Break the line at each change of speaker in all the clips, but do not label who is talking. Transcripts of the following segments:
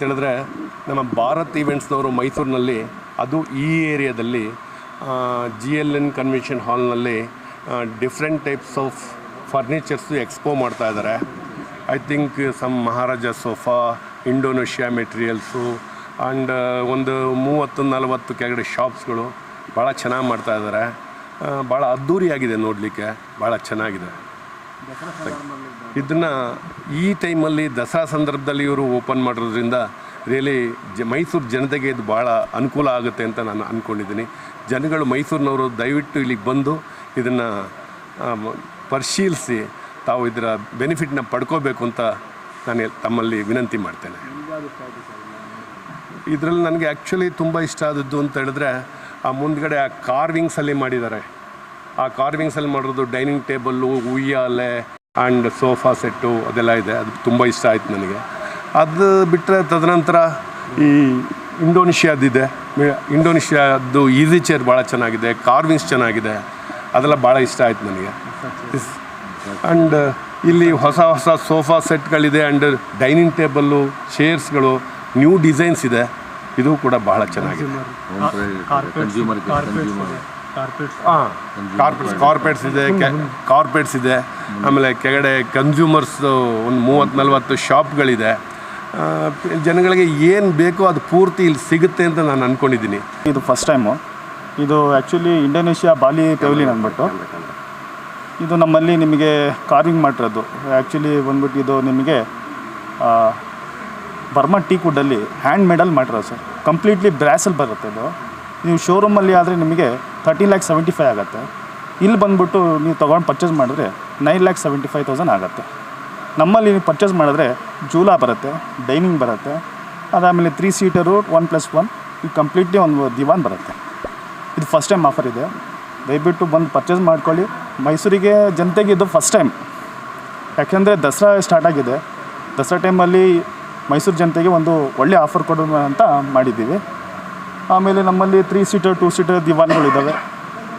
ಅಂತ ಹೇಳಿದ್ರೆ ನಮ್ಮ ಭಾರತ್ ಈವೆಂಟ್ಸ್ನವರು ಮೈಸೂರಿನಲ್ಲಿ, ಅದು ಈ ಏರಿಯಾದಲ್ಲಿ ಜಿ ಎಲ್ ಎನ್ ಕನ್ವೆನ್ಷನ್ ಹಾಲ್ನಲ್ಲಿ different types of furnitures expo ಮಾಡ್ತಾ ಇದ್ದಾರೆ. I think some Maharaja sofa Indonesia materials and ಒಂದು ಮೂವತ್ತು, ನಲವತ್ತು ಕೆಳಗಡೆ ಶಾಪ್ಸ್ಗಳು ಭಾಳ ಚೆನ್ನಾಗಿ ಮಾಡ್ತಾ ಇದ್ದಾರೆ. ಭಾಳ ಅದ್ಧೂರಿಯಾಗಿದೆ ನೋಡಲಿಕ್ಕೆ. ಭಾಳ ಚೆನ್ನಾಗಿದೆ. ಇದನ್ನು ಈ ಟೈಮಲ್ಲಿ ದಸರಾ ಸಂದರ್ಭದಲ್ಲಿ ಇವರು ಓಪನ್ ಮಾಡಿರೋದ್ರಿಂದ ರಿಯಲಿ ಜ ಮೈಸೂರು ಜನತೆಗೆ ಇದು ಭಾಳ ಅನುಕೂಲ ಆಗುತ್ತೆ ಅಂತ ನಾನು ಅಂದ್ಕೊಂಡಿದ್ದೀನಿ ಜನಗಳು ಮೈಸೂರಿನವರು ದಯವಿಟ್ಟು ಇಲ್ಲಿಗೆ ಬಂದು ಇದನ್ನು ಪರಿಶೀಲಿಸಿ ತಾವು ಇದರ ಬೆನಿಫಿಟ್ನ ಪಡ್ಕೋಬೇಕು ಅಂತ ನಾನು ತಮ್ಮಲ್ಲಿ ವಿನಂತಿ ಮಾಡ್ತೇನೆ. ಇದರಲ್ಲಿ ನನಗೆ ಆ್ಯಕ್ಚುಲಿ ತುಂಬ ಇಷ್ಟ ಆದದ್ದು ಅಂತ ಹೇಳಿದ್ರೆ, ಆ ಮುಂದ್ಗಡೆ ಆ ಕಾರ್ವಿಂಗ್ಸಲ್ಲಿ ಮಾಡಿದ್ದಾರೆ. ಆ ಕಾರ್ವಿಂಗ್ಸಲ್ಲಿ ಮಾಡಿರೋದು ಡೈನಿಂಗ್ ಟೇಬಲ್ಲು ಉಯ್ಯಾಲೆ ಆ್ಯಂಡ್ ಸೋಫಾ ಸೆಟ್ಟು ಅದೆಲ್ಲ ಇದೆ. ಅದು ತುಂಬ ಇಷ್ಟ ಆಯ್ತು ನನಗೆ. ಅದು ಬಿಟ್ಟರೆ ತದನಂತರ ಈ ಇಂಡೋನೇಷ್ಯಾದಿದೆ. ಇಂಡೋನೇಷ್ಯಾದ್ದು ಈಸಿ ಚೇರ್ ಭಾಳ ಚೆನ್ನಾಗಿದೆ. ಕಾರ್ವಿಂಗ್ಸ್ ಚೆನ್ನಾಗಿದೆ. ಅದೆಲ್ಲ ಭಾಳ ಇಷ್ಟ ಆಯ್ತು ನನಗೆ. ಆ್ಯಂಡ್ ಇಲ್ಲಿ ಹೊಸ ಹೊಸ ಸೋಫಾ ಸೆಟ್ಗಳಿದೆ ಆ್ಯಂಡ್ ಡೈನಿಂಗ್ ಟೇಬಲ್ಲು ಚೇರ್ಸ್ಗಳು ನ್ಯೂ ಡಿಸೈನ್ಸ್ ಇದೆ. ಇದು ಕೂಡ ಬಹಳ ಚೆನ್ನಾಗಿದೆ. ಹಾಂ ಕಾರ್ಪೆಟ್ಸ್ ಕಾರ್ಪೆಟ್ಸ್ ಇದೆ ಕಾರ್ಪೆಟ್ಸ್ ಇದೆ. ಆಮೇಲೆ ಕೆಳಗಡೆ ಕನ್ಸ್ಯೂಮರ್ಸ್ ಒಂದು ಮೂವತ್ತು ನಲ್ವತ್ತು ಶಾಪ್ಗಳಿದೆ ಜನಗಳಿಗೆ ಏನು ಬೇಕೋ ಅದು ಪೂರ್ತಿ ಇಲ್ಲಿ ಸಿಗುತ್ತೆ ಅಂತ ನಾನು ಅಂದ್ಕೊಂಡಿದ್ದೀನಿ
ಇದು ಫಸ್ಟ್ ಟೈಮು ಇದು ಆ್ಯಕ್ಚುಲಿ ಇಂಡೋನೇಷ್ಯಾ ಬಾಲಿ ಪೆವಿಲಿಯನ್ ಅಂದ್ಬಿಟ್ಟು. ಇದು ನಮ್ಮಲ್ಲಿ ನಿಮಗೆ ಕಾರ್ವಿಂಗ್ ಮಾಡಿರೋದು. ಆ್ಯಕ್ಚುಲಿ ಬಂದ್ಬಿಟ್ಟು ಇದು ನಿಮಗೆ ಬರ್ಮಾ ಟೀ ಕುಡ್ಡಲ್ಲಿ ಹ್ಯಾಂಡ್ ಮೇಡಲ್ಲಿ ಮಾಡಿರೋದು ಸರ್ ಕಂಪ್ಲೀಟ್ಲಿ ಬ್ರ್ಯಾಸಲ್ಲಿ ಬರುತ್ತೆ ಇದು. ನೀವು ಶೋರೂಮಲ್ಲಿ ಆದರೆ ನಿಮಗೆ ತರ್ಟೀನ್ ಲ್ಯಾಕ್ ಸೆವೆಂಟಿ ಫೈವ್ ಆಗುತ್ತೆ. ಇಲ್ಲಿ ಬಂದ್ಬಿಟ್ಟು ನೀವು ತೊಗೊಂಡು ಪರ್ಚೇಸ್ ಮಾಡಿದ್ರೆ nine lakh seventy five thousand ಆಗುತ್ತೆ. ನಮ್ಮಲ್ಲಿ ನೀವು ಪರ್ಚೇಸ್ ಮಾಡಿದ್ರೆ ಜೂಲಾ ಬರುತ್ತೆ ಡೈನಿಂಗ್ ಬರುತ್ತೆ, ಅದಾದಮೇಲೆ three seater one plus one ಈಗ ಕಂಪ್ಲೀಟ್ಲಿ ಒಂದು ದಿವಾನ್ ಬರುತ್ತೆ. ಇದು ಫಸ್ಟ್ ಟೈಮ್ ಆಫರ್ ಇದೆ. ದಯವಿಟ್ಟು ಬಂದು ಪರ್ಚೇಸ್ ಮಾಡ್ಕೊಳ್ಳಿ. ಮೈಸೂರಿಗೆ ಜನತೆಗೆ ಇದು ಫಸ್ಟ್ ಟೈಮ್ ಯಾಕೆಂದರೆ ದಸರಾ ಸ್ಟಾರ್ಟ್ ಆಗಿದೆ. ದಸರಾ ಟೈಮಲ್ಲಿ ಮೈಸೂರು ಜನತೆಗೆ ಒಂದು ಒಳ್ಳೆ ಆಫರ್ ಕೊಡೋಣ ಅಂತ ಮಾಡಿದ್ದೀವಿ. ಆಮೇಲೆ ನಮ್ಮಲ್ಲಿ ತ್ರೀ ಸೀಟರ್ ಟೂ ಸೀಟರ್ ದಿವಾನ್ಗಳಿದ್ದಾವೆ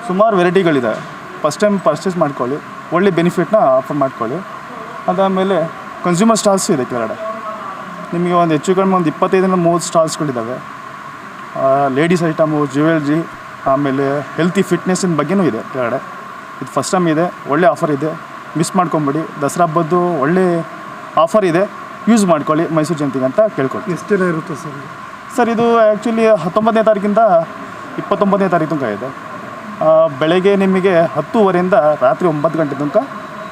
ಸುಮಾರು ವೆರೈಟಿಗಳಿದ್ದಾವೆ ಫಸ್ಟ್ ಟೈಮ್ ಪರ್ಚೇಸ್ ಮಾಡ್ಕೊಳ್ಳಿ. ಒಳ್ಳೆ ಬೆನಿಫಿಟ್ನ ಆಫರ್ ಮಾಡ್ಕೊಳ್ಳಿ. ಅದಾದಮೇಲೆ ಕನ್ಸ್ಯೂಮರ್ ಸ್ಟಾಲ್ಸ್ ಇದೆ ಕೆಳಗಡೆ. ನಿಮಗೆ ಒಂದು ಹೆಚ್ಚು ಕಡಿಮೆ ಒಂದು ಇಪ್ಪತ್ತೈದರಿಂದ ಮೂವತ್ತು ಸ್ಟಾಲ್ಸ್ಗಳಿದ್ದಾವೆ ಲೇಡೀಸ್ ಐಟಮು ಜ್ಯುವೆಲ್ರಿ ಆಮೇಲೆ ಹೆಲ್ತಿ ಫಿಟ್ನೆಸ್ಸಿನ ಬಗ್ಗೆನೂ ಇದೆ ಕೆಳಗಡೆ. ಇದು ಫಸ್ಟ್ ಟೈಮ್ ಇದೆ, ಒಳ್ಳೆ ಆಫರ್ ಇದೆ. ಮಿಸ್ ಮಾಡ್ಕೊಂಬಿಡಿ. ದಸರಾ ಹಬ್ಬದ್ದು ಒಳ್ಳೆ ಆಫರ್ ಇದೆ. ಯೂಸ್ ಮಾಡ್ಕೊಳ್ಳಿ ಮೈಸೂರು ಜಯಂತಿಗೆ ಅಂತ ಕೇಳ್ಕೊಳ್ತೀನಿ.
ಎಷ್ಟು ದಿನ ಇರುತ್ತೆ ಸರ್?
ಸರ್, ಇದು ಆ್ಯಕ್ಚುಲಿ ಹತ್ತೊಂಬತ್ತನೇ ತಾರೀಕಿಂದ ಇಪ್ಪತ್ತೊಂಬತ್ತನೇ ತಾರೀಕು ತನಕ ಇದೆ. ಬೆಳಗ್ಗೆ ನಿಮಗೆ ಹತ್ತೂವರೆಯಿಂದ ರಾತ್ರಿ ಒಂಬತ್ತು ಗಂಟೆ ತನಕ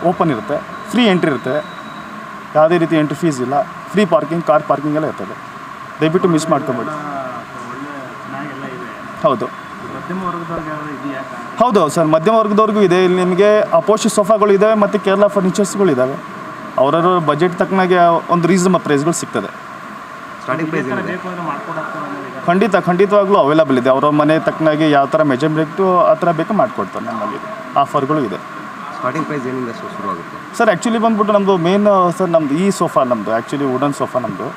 ಓಪನ್ ಇರುತ್ತೆ. ಫ್ರೀ ಎಂಟ್ರಿ ಇರುತ್ತೆ. ಯಾವುದೇ ರೀತಿ ಎಂಟ್ರಿ ಫೀಸ್ ಇಲ್ಲ. ಫ್ರೀ ಪಾರ್ಕಿಂಗ್ ಕಾರ್ ಪಾರ್ಕಿಂಗ್ ಎಲ್ಲ ಇರ್ತದೆ. ದಯವಿಟ್ಟು ಮಿಸ್ ಮಾಡ್ಕೊಬೇಡಿ. ಹೌದು. ಹೌದು, ಸರ್. ಮಧ್ಯಮ ವರ್ಗದವ್ರಿಗೂ ಇದೆ. ಇಲ್ಲಿ ನಿಮಗೆ ಅಪೋಷಿ ಸೋಫಾಗಳು ಇದ್ದಾವೆ ಮತ್ತು ಕೇರಳ ಫರ್ನಿಚರ್ಸ್ಗಳು ಇದ್ದಾವೆ ಅವರವರ ಬಜೆಟ್ ತಕ್ಕನಾಗೆ ಒಂದು ರೀಸನಬಲ್ ಪ್ರೈಸ್ಗಳು ಸಿಗ್ತದೆ.
ಸ್ಟಾರ್ಟಿಂಗ್ ಪ್ರೈಸ್ ಏನಿದೆ?
ಖಂಡಿತ ಖಂಡಿತವಾಗ್ಲೂ ಅವೈಲಬಲ್ ಇದೆ. ಅವರ ಮನೆ ತಕ್ಕನಾಗಿ ಯಾವ ಥರ ಮೆಜರ್ಮೆಂಟು ಆ ಥರ ಬೇಕು ಮಾಡಿಕೊಡ್ತಾರೆ ನಮ್ಮಲ್ಲಿ. ಆಫರ್ಗಳು ಇದೆ.
ಸ್ಟಾರ್ಟಿಂಗ್ ಪ್ರೈಸ್ ಏನಿಂದ ಶುರುವಾಗುತ್ತೆ
ಸರ್ ಆ್ಯಕ್ಚುಲಿ ಬಂದ್ಬಿಟ್ಟು ನಮ್ಮದು ಮೇನ್ ಸರ್ ನಮ್ಮದು ಈ ಸೋಫಾ ನಮ್ಮದು ಆ್ಯಕ್ಚುಲಿ ವುಡನ್ ಸೋಫಾ ನಮ್ಮದು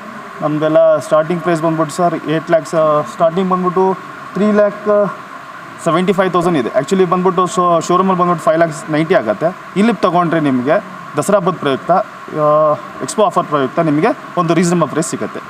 ನಮ್ಮದೆಲ್ಲ ಸ್ಟಾರ್ಟಿಂಗ್ ಪ್ರೈಸ್ ಬಂದ್ಬಿಟ್ಟು ಸರ್ ಏಯ್ಟ್ ಲ್ಯಾಕ್ಸ್ ಸ್ಟಾರ್ಟಿಂಗ್ ಬಂದ್ಬಿಟ್ಟು three lakh seventy five thousand ಇದೆ. ಆ್ಯಕ್ಚುಲಿ ಬಂದ್ಬಿಟ್ಟು ಸೊ ಶೋರೂಮಲ್ಲಿ ಬಂದ್ಬಿಟ್ಟು ಫೈವ್ ಲ್ಯಾಕ್ಸ್ ನೈಂಟಿ ಆಗುತ್ತೆ. ಇಲ್ಲಿ ತೊಗೊಂಡ್ರೆ ನಿಮಗೆ ದಸರಾ ಹಬ್ಬದ ಪ್ರಯುಕ್ತ ಎಕ್ಸ್ಪೋ ಆಫರ್ ಪ್ರಯುಕ್ತ ನಿಮಗೆ ಒಂದು ರೀಸನಬಲ್ ಪ್ರೈಸ್ ಸಿಗುತ್ತೆ.